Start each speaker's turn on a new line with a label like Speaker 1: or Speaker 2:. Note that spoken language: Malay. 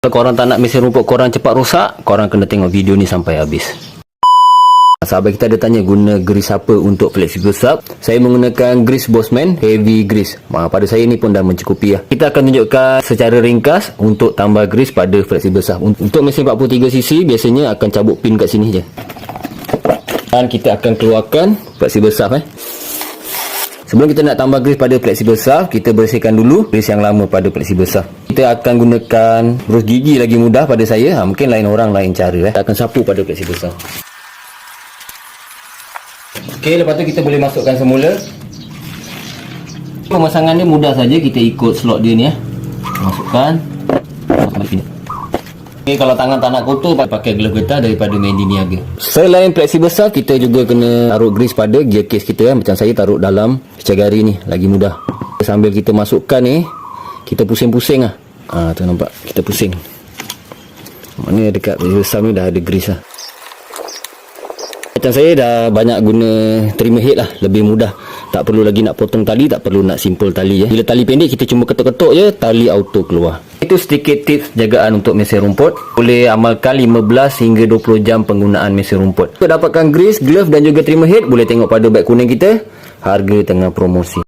Speaker 1: Kalau korang tak nak mesin rumput korang cepat rosak, korang kena tengok video ni sampai habis. Sahabat kita ada tanya guna grease apa untuk flexible sub. Saya menggunakan grease Bossman heavy grease. Ha, pada saya ni pun dah mencukupi lah. Kita akan tunjukkan secara ringkas untuk tambah grease pada flexible sub. Untuk mesin 43cc biasanya akan cabut pin kat sini je. Dan kita akan keluarkan flexible sub eh. Sebelum kita nak tambah grease pada flexible shaft, kita bersihkan dulu grease yang lama pada flexible shaft. Kita akan gunakan berus gigi lagi mudah pada saya. Ha, mungkin lain orang lain cara. Eh. Kita akan sapu pada flexible shaft. Okey, lepas tu kita boleh masukkan semula. Pemasangan dia mudah saja. Kita ikut slot dia ni. Eh. Masukkan. Okay, kalau tangan tak nak kotor pakai glove getah daripada main di niaga. Selain flexible shaft, kita juga kena taruh grease pada gear case kita kan. Macam saya taruh dalam pecagari ni, lagi mudah. Sambil kita masukkan ni, kita pusing-pusing lah. Ah, tu nampak, kita pusing. Mana dekat shaft ni dah ada grease lah. Macam saya dah banyak guna trimmer head lah. Lebih mudah. Tak perlu lagi nak potong tali Tak perlu nak simple tali ya. Bila tali pendek kita cuma ketuk-ketuk je Tali auto keluar. Itu sedikit tips jagaan untuk mesin rumput. Boleh amalkan 15 hingga 20 jam penggunaan mesin rumput. Untuk dapatkan grease, glove dan juga trimmer head Boleh tengok pada beg kuning kita. Harga tengah promosi